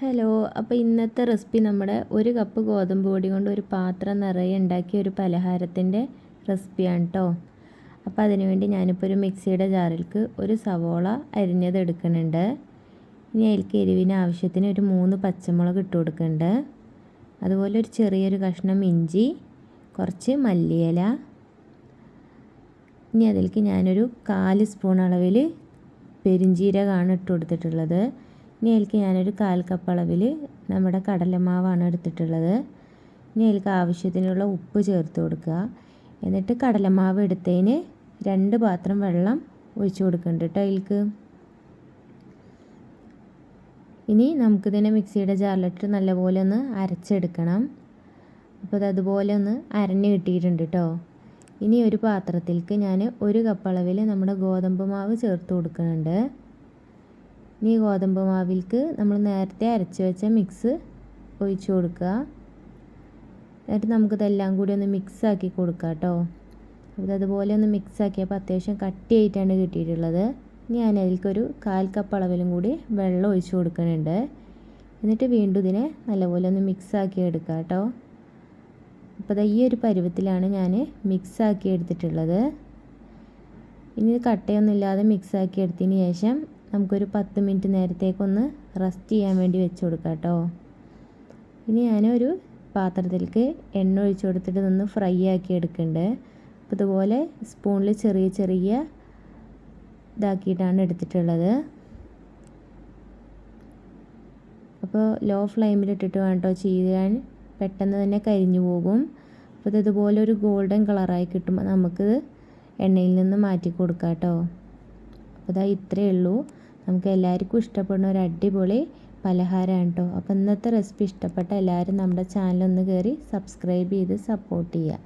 Hello അപ്പോൾ ഇന്നത്തെ recipe നമ്മുടെ ഒരു കപ്പ് ഗോതമ്പ് പൊടി കൊണ്ട് ഒരു പാത്രം നിറയെ ഉണ്ടാക്കിയ ഒരു പലഹാരത്തിന്റെ റെസിപ്പിയാണ് കേട്ടോ അപ്പോൾ അതിനുവേണ്ടി ഞാനിപ്പോൾ ഒരു മിക്സിയുടെ ജാറിൽക്ക് ഒരു സവോള അരിഞ്ഞത് എടുക്കുന്നുണ്ട്. ഇനി അതിൽക്ക് എരിവിന് ആവശ്യത്തിന് ഒരു മൂന്ന് പച്ചമുളക് ഇട്ട് കൊടുക്കുന്നുണ്ട്. അതുപോലെ ഒരു ചെറിയൊരു കഷ്ണം ഇഞ്ചി കുറച്ച് മല്ലിയില. ഇനി അതിലേക്ക് ഞാനൊരു കാൽ സ്പൂൺ അളവിൽ പെരിഞ്ചീരകമാണ് ഇട്ട് കൊടുത്തിട്ടുള്ളത്. ഇനി അതിലേക്ക് ഞാനൊരു കാൽ കപ്പ് അളവിൽ നമ്മുടെ കടലമാവാണ് എടുത്തിട്ടുള്ളത്. ഇനി അതിലേക്ക് ആവശ്യത്തിനുള്ള ഉപ്പ് ചേർത്ത് കൊടുക്കുക. എന്നിട്ട് കടലമാവ് എടുത്തതിന് രണ്ട് പാത്രം വെള്ളം ഒഴിച്ചു കൊടുക്കുന്നുണ്ട് കേട്ടോ അതിലേക്ക്. ഇനി നമുക്കിതിനെ മിക്സിയുടെ ജാറിലിട്ട് നല്ലപോലെ ഒന്ന് അരച്ചെടുക്കണം. അപ്പോൾ അത് അതുപോലെ ഒന്ന് അരഞ്ഞ് കിട്ടിയിട്ടുണ്ട് കേട്ടോ. ഇനി ഒരു പാത്രത്തിലേക്ക് ഞാൻ ഒരു കപ്പ് അളവിൽ നമ്മുടെ ഗോതമ്പ് മാവ് ചേർത്ത് കൊടുക്കുന്നുണ്ട്. ഇനി ഗോതമ്പ് മാവിൽക്ക് നമ്മൾ നേരത്തെ അരച്ച് വെച്ച മിക്സ് ഒഴിച്ചു കൊടുക്കുക. എന്നിട്ട് നമുക്കിതെല്ലാം കൂടി ഒന്ന് മിക്സ് ആക്കി കൊടുക്കാം കേട്ടോ. അപ്പോൾ അതുപോലെ ഒന്ന് മിക്സ് ആക്കിയപ്പോൾ അത്യാവശ്യം കട്ടിയായിട്ടാണ് കിട്ടിയിട്ടുള്ളത്. ഇനി ഞാൻ അതിലേക്കൊരു കാൽ കപ്പ് അളവിലും കൂടി വെള്ളം ഒഴിച്ചു കൊടുക്കുന്നുണ്ട്. എന്നിട്ട് വീണ്ടും ഇതിനെ നല്ലപോലെ ഒന്ന് മിക്സ് ആക്കി എടുക്കുക കേട്ടോ. അപ്പോൾ ഈ ഒരു പരുവത്തിലാണ് ഞാൻ മിക്സ് ആക്കി എടുത്തിട്ടുള്ളത്. ഇനി കട്ടയൊന്നും ഇല്ലാതെ മിക്സ് ആക്കി എടുത്തതിന് ശേഷം നമുക്കൊരു പത്ത് മിനിറ്റ് നേരത്തേക്കൊന്ന് റെസ്റ്റ് ചെയ്യാൻ വേണ്ടി വെച്ച് കൊടുക്കാം കേട്ടോ. ഇനി ഞാനൊരു പാത്രത്തിലേക്ക് എണ്ണ ഒഴിച്ചു കൊടുത്തിട്ട് നിന്ന് ഫ്രൈ ആക്കി എടുക്കുന്നുണ്ട് അപ്പോൾ ഇതുപോലെ സ്പൂണിൽ ചെറിയ ചെറിയ ഇതാക്കിയിട്ടാണ് എടുത്തിട്ടുള്ളത്. അപ്പോൾ ലോ ഫ്ലെയിമിലിട്ടിട്ട് വേണം കേട്ടോ ചെയ്യാൻ. പെട്ടെന്ന് തന്നെ കരിഞ്ഞു പോകും. അപ്പോൾ ഇതുപോലെ ഒരു ഗോൾഡൻ കളറായി കിട്ടുമ്പോൾ നമുക്ക് എണ്ണയിൽ നിന്ന് മാറ്റി കൊടുക്കാം കേട്ടോ. അപ്പോൾ ഇതാ ഇത്രയേ ഉള്ളൂ. നമുക്ക് എല്ലാവർക്കും ഇഷ്ടപ്പെടുന്ന ഒരു അടിപൊളി പലഹാരമാണ് കേട്ടോ അപ്പോൾ ഇന്നത്തെ റെസിപ്പി ഇഷ്ടപ്പെട്ട എല്ലാവരും നമ്മുടെ ചാനൽ ഒന്ന് കയറി സബ്സ്ക്രൈബ് ചെയ്ത് സപ്പോർട്ട് ചെയ്യുക